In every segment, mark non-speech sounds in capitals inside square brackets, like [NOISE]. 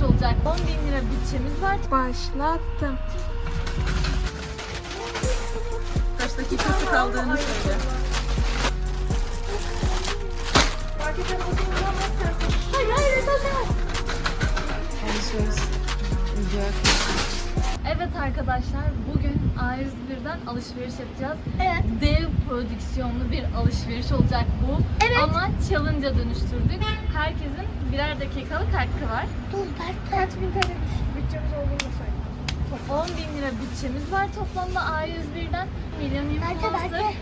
alışveriş olacak. 10 bin lira bütçemiz var. Başlattım. Kaç dakikası kaldığını söyle. Hayır hayır hayır. Alışveriş. Olacak. Evet arkadaşlar bugün A101'den alışveriş yapacağız. Evet. Dev prodüksiyonlu bir alışveriş olacak bu. Evet. Ama challenge'a dönüştürdük. Herkesin birer dakikalık hakkı var. Dur ben kaç bin tane bütçemiz olduğunu söyle. 10 bin lira bütçemiz var toplamda A101'den. Milyon influencer. belki.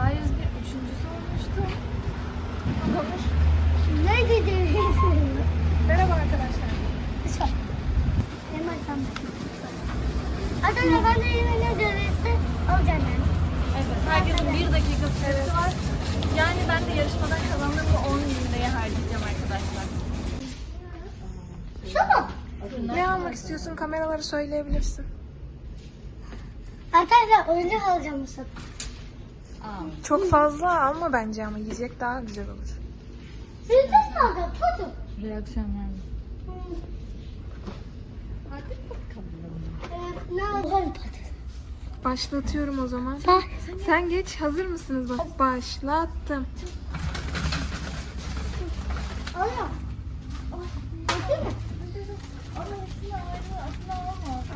A101 üçüncüsü olmuştu. Konuş. Ne dedi? [LAUGHS] Merhaba arkadaşlar. Lütfen. Hemen sen Arkadaşlar ben de yine ne görevlisi alacağım yani. Evet, herkesin bir dakika süresi var. Yani ben de yarışmadan kazandığımda 10 bin liraya harcayacağım arkadaşlar. Şu mu? Ne almak istiyorsun? Kameraları söyleyebilirsin. Arkadaşlar oyuncak alacağım bu sefer. Çok fazla alma bence ama yiyecek daha güzel olur. Sizden mi alacağım? Çocuk. Reaksiyon verme. Alacağım? Başlatıyorum o zaman. Sen. Sen geç. Hazır mısınız? Bak başlattım. Mı?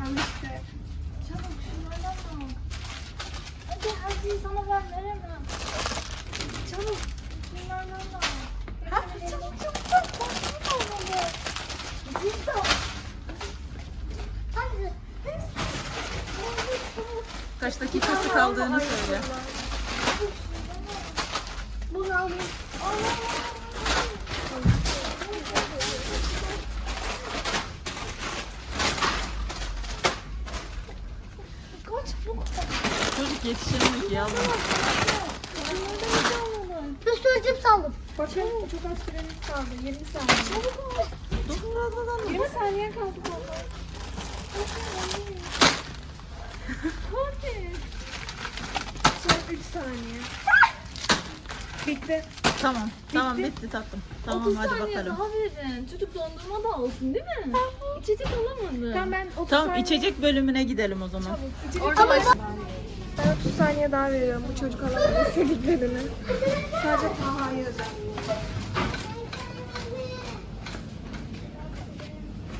Al işte. Çabuk şunlardan al. Hadi her şeyi sana ben veremem. Çabuk şunlardan da al. Hadi çabuk çabuk çabuk. Başını olmalı. Zil de al. Hadi. Kaç dakikası kaldığını söyle. Bunu alayım. Çabuk. Çocuk yetişemiyor ki yavrum. Bir sürü cips aldım. Bakalım çok az süremiz kaldı. 20 saniye. Dur, 20 saniye kaldı valla. [LAUGHS] Hadi. Son 3 saniye. Bitti. Tamam. Tamam bitti tatlım. Tamam 30 hadi saniye bakalım. daha verin. Çocuk dondurma da alsın değil mi? İçecek alamadı. Tamam ben 30 Tamam saniye... içecek bölümüne gidelim o zaman. İçecek Orada baş... Ben 30 saniye daha veriyorum bu çocuk alamadı [LAUGHS] istediklerini. Sadece Taha'yı özel.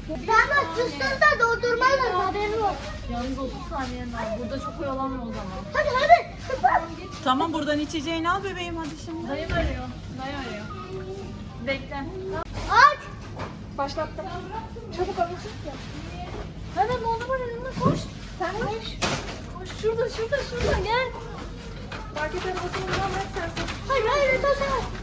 Ben bak cüslerden doldurmayla haberin olsun. Yalnız 30 saniyen var. Burada çok oyalanma o zaman. Hadi hadi. Tamam buradan içeceğini al bebeğim hadi şimdi. Dayım arıyor. Dayı arıyor. Bekle. Aç. Başlattım. Çabuk alın. Hemen dondurma önüne koş. Sen koş. Koş şurada şurada şurada gel. Market arabasını sen koş. Hayır hayır sen.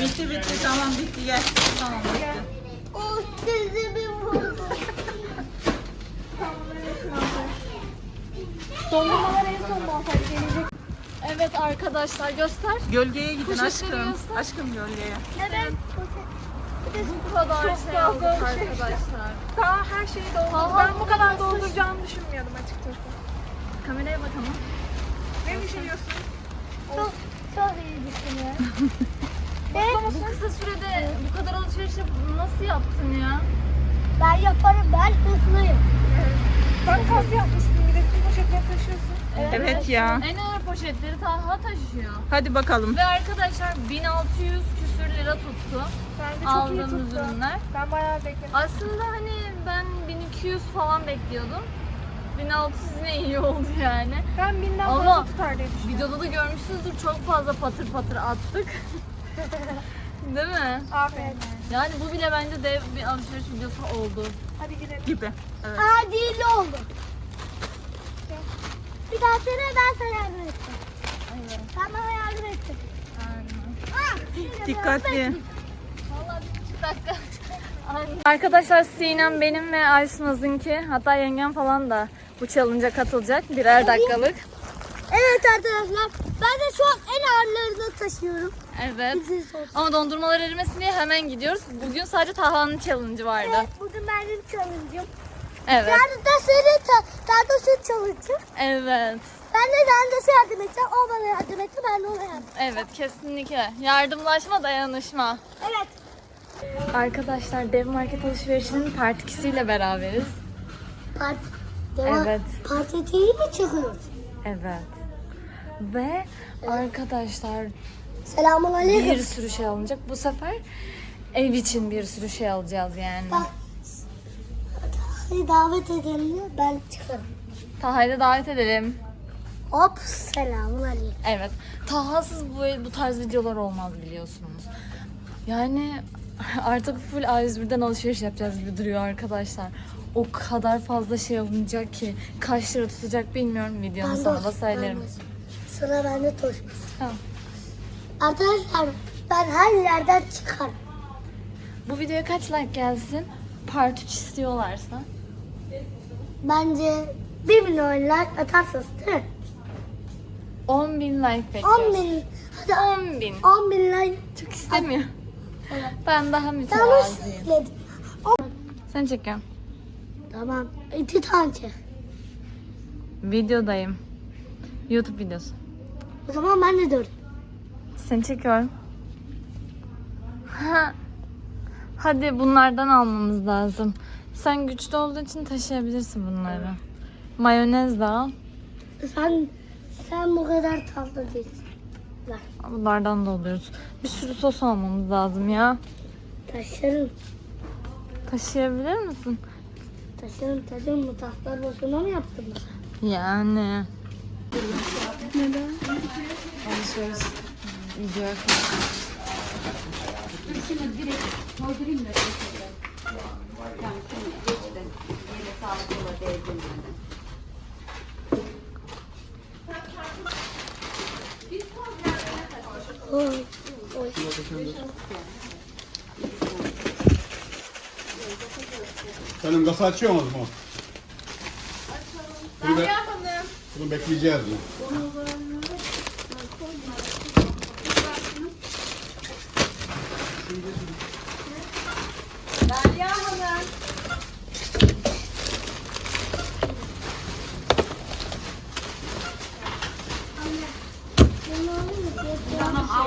Bitti bitti tamam bitti gel. Tamam bitti. O dizimi vurdu. Dondurmalar en son muhafaza gelecek. Evet arkadaşlar göster. Gölgeye gidin Poşetleri aşkım. göster. Aşkım gölgeye. Evet. Bu kadar Çok şey fazla aldık alışveriş arkadaşlar. Daha her şeyi doldurdum. Ben bu kadar dolduracağımı düşünmüyordum açıkçası. Kameraya bakalım. Ne düşünüyorsun? Çok, çok iyi düşünüyorum. [LAUGHS] Evet, Bu kısa sürede bu kadar alışveriş nasıl yaptın ya? ben yaparım ben hızlıyım. Bak kas yapmışsın bir de tüm poşetleri taşıyorsun. Evet ya. En ağır poşetleri Taha taşıyor. Hadi bakalım. Ve arkadaşlar 1600 küsür lira tuttu Bence çok iyi aldığımız tuttu. ürünler. Ben bayağı bekledim. Aslında hani ben 1200 falan bekliyordum. 1600 ne iyi oldu yani. Ben binden Ama fazla tutar diye düşünüyorum. Videoda da görmüşsünüzdür çok fazla patır patır attık. [LAUGHS] Değil mi? Aferin. Yani bu bile bence dev bir alışveriş videosu oldu. Hadi gidelim. Gibi. Evet. Adil oldu. Bir daha sene ben sana yardım ettim. Evet. Sen bana yardım ettin. Aynen. Ah, Dikkatli. Vallahi bir buçuk dakika. Arkadaşlar Sinem benim ve Aysunaz'ınki hatta yengem falan da bu challenge'a katılacak birer dakikalık. Evet arkadaşlar ben de şu an en ağırlarını taşıyorum. Evet. Ama dondurmalar erimesin diye hemen gidiyoruz. Bugün sadece Taha'nın challenge'ı vardı. Evet, bugün benim challenge'ım. Evet. Yarın da senin ta- daha da süt challenge'ım. Evet. Ben de Dandas'a yardım edeceğim. O bana yardım etti, ben de ona yardım Evet kesinlikle. Yardımlaşma, dayanışma. Evet. Arkadaşlar dev market alışverişinin part 2 ile beraberiz. Part. Evet. Part değil mi çıkıyoruz? Evet. Ve arkadaşlar Selamun aleyküm. bir sürü şey alınacak. Bu sefer ev için bir sürü şey alacağız yani. Bak. Hadi davet edelim? Ben çıkarım. Da davet edelim. Hop selamun aleyküm. Evet. Taha'sız bu, bu tarz videolar olmaz biliyorsunuz. Yani [LAUGHS] artık full A101'den alışveriş yapacağız gibi duruyor arkadaşlar. O kadar fazla şey alınacak ki kaç lira tutacak bilmiyorum videonun Ben sonunda söylerim. ben olsun. Sıra bende toşmuş. Tamam. Arkadaşlar ben her yerden çıkarım. Bu videoya kaç like gelsin? Part 3 istiyorlarsa. Bence 1 milyon like atarsınız değil mi? 10 bin like 10 bekliyoruz. bin. Hadi 10 bin. 10 bin like. Çok istemiyor. Ben daha mütevazıyım. Sen çekiyorum. Tamam. İki tane çek. Videodayım. YouTube videosu. O zaman ben de dört. Seni çekiyorum. Ha. Hadi bunlardan almamız lazım. Sen güçlü olduğu için taşıyabilirsin bunları. Mayonez de al. Sen sen bu kadar tatlı değilsin. Bunlardan da alıyoruz. Bir sürü sos almamız lazım ya. Taşırım. Taşıyabilir misin? Taşırım taşırım. Bu taşlar boşuna mı yaptın? Yani. Neden? Alışveriş. Videoya Oy. Oy. Senin kasa açıyor musun? Bunu, be- bunu bekleyeceğiz.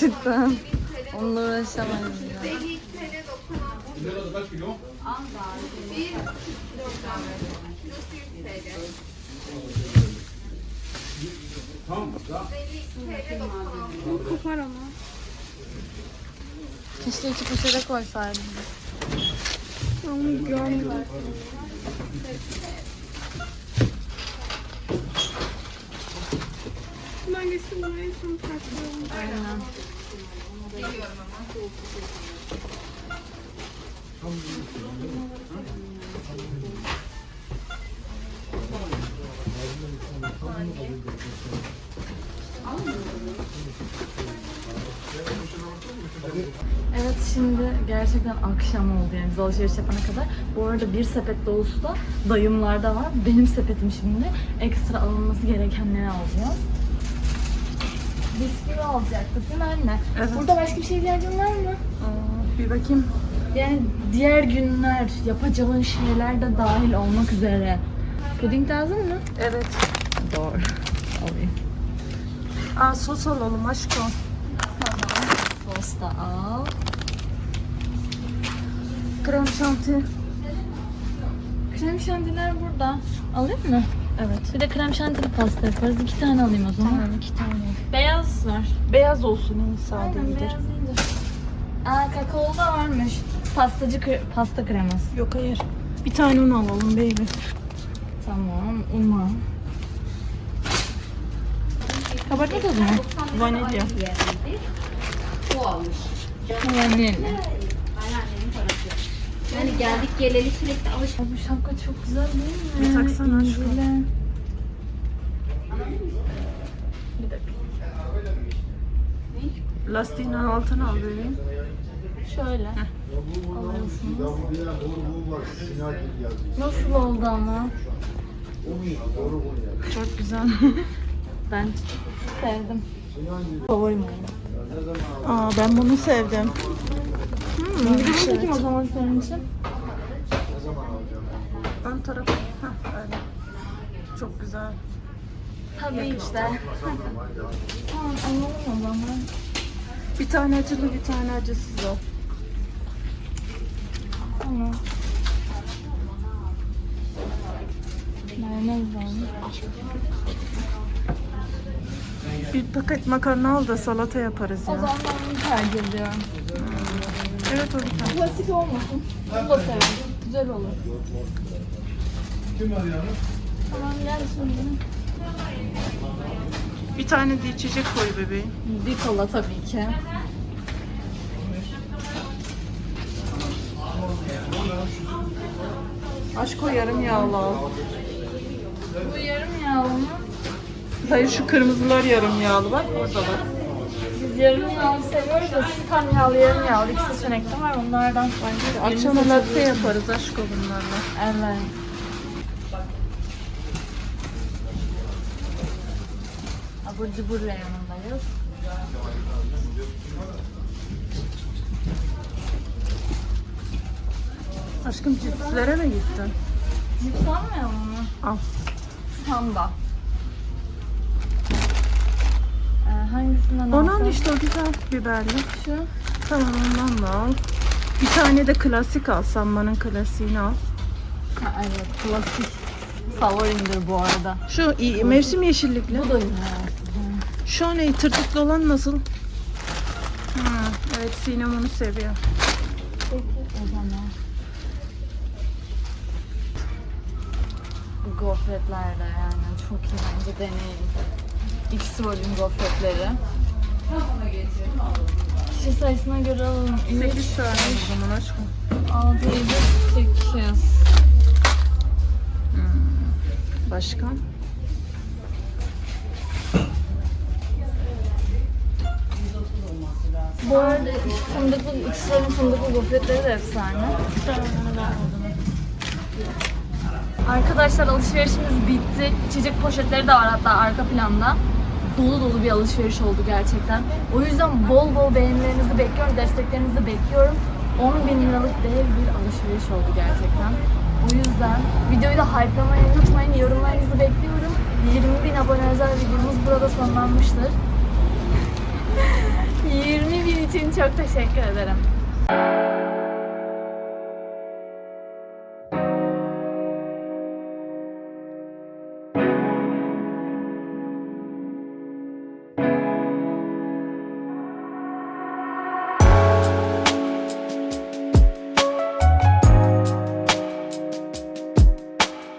Cidden. Onunla uğraşamayız ya. Da kaç kilo? Tamam. Tamam. Kopar ama. Keşke iki poşete koysaydım. Onu görmedim. Takıyorum. Aynen. Evet şimdi gerçekten akşam oldu yani biz alışveriş yapana kadar. Bu arada bir sepet dolusu da dayımlarda var. Benim sepetim şimdi. Ekstra alınması gerekenleri alacağız. Bisküvi alacaktık değil mi anne? Evet. Burada başka bir şey ihtiyacın var mı? Aa, bir bakayım. Yani diğer günler yapacağın şeyler de dahil olmak üzere. Puding lazım mı? Evet. Doğru. Alayım. Aa sos alalım aşkım. Sos da al. Krem şanti. Krem şantiler burada. Alayım mı? Evet. Bir de krem şantili pasta yaparız. İki tane alayım o zaman. Tamam iki tane. Beyaz var. Beyaz olsun en sade Aynen gider. beyaz iyidir. Aa kakao da varmış. pastacı kre- pasta kreması. Yok hayır. Bir tane un alalım baby. Tamam, unma. Kabartma tozu mu? Vanilya. Vanilya. Yani geldik geleli sürekli alış. Bu şapka çok güzel değil mi? Bir taksana aşkım. İncili. Lastiğin altına al bebeğim. Şöyle. Nasıl oldu ama? Çok güzel. [LAUGHS] Ben sevdim. Favorim oldu. Aa ben bunu sevdim. Hmm, Bir de bakayım o zaman senin için. ön tarafı. Heh, öyle. Çok güzel. Tabii işte. tamam anladım o zaman. Bir tane acılı bir tane acısız o. Tamam. Mayonez var mı? Bir paket makarna al da salata yaparız O ya. zaman ben bunu tercih ediyorum. Evet o bir tane. Klasik olmasın. Bunu da severim. Güzel olur. Tamam gel şimdi. Bir tane de içecek koy bebeğim. Bir kola tabii ki. Aşk o yarım yağlı al. Bu yarım yağlı mı? Hayır şu kırmızılar yarım yağlı bak orada var. Biz yarım yağlı seviyoruz da siz tam yağlı yarım yağlı iki seçenekte var. Onlardan bence Akşama latte yaparız aşk bunlarla. Evet. Abur cubur reyonundayız. Aşkım cipslere mi gittin? Cips almayalım mı? Al. Samba. Hangisinden Onu alsak? al işte o güzel biberli. Şu. Tamam ondan da al. Bir tane de klasik al. Sambanın klasiğini al. Ha, evet klasik. Favorimdir bu arada. Şu iyi, mevsim yeşillikli. Bu da yine. Şu ne? Tırtıklı olan nasıl? Ha, evet Sinem onu seviyor. Peki o zaman. Bu gofretler de yani çok iyi bence deneyin. X volüm gofretleri. Kişi sayısına göre alalım. 8 tane o zaman aşkım. 6, 7, 8. Başka? Bu arada fındıklı, X-Ray'in fındıklı gofretleri de efsane. Arkadaşlar alışverişimiz bitti. İçecek poşetleri de var hatta arka planda. Dolu dolu bir alışveriş oldu gerçekten. O yüzden bol bol beğenilerinizi bekliyorum, desteklerinizi bekliyorum. 10 bin liralık dev bir alışveriş oldu gerçekten. O yüzden videoyu da hype'lamayı unutmayın. Yorumlarınızı bekliyorum. 20 bin abone özel videomuz burada sonlanmıştır. [LAUGHS] 20 bin için çok teşekkür ederim.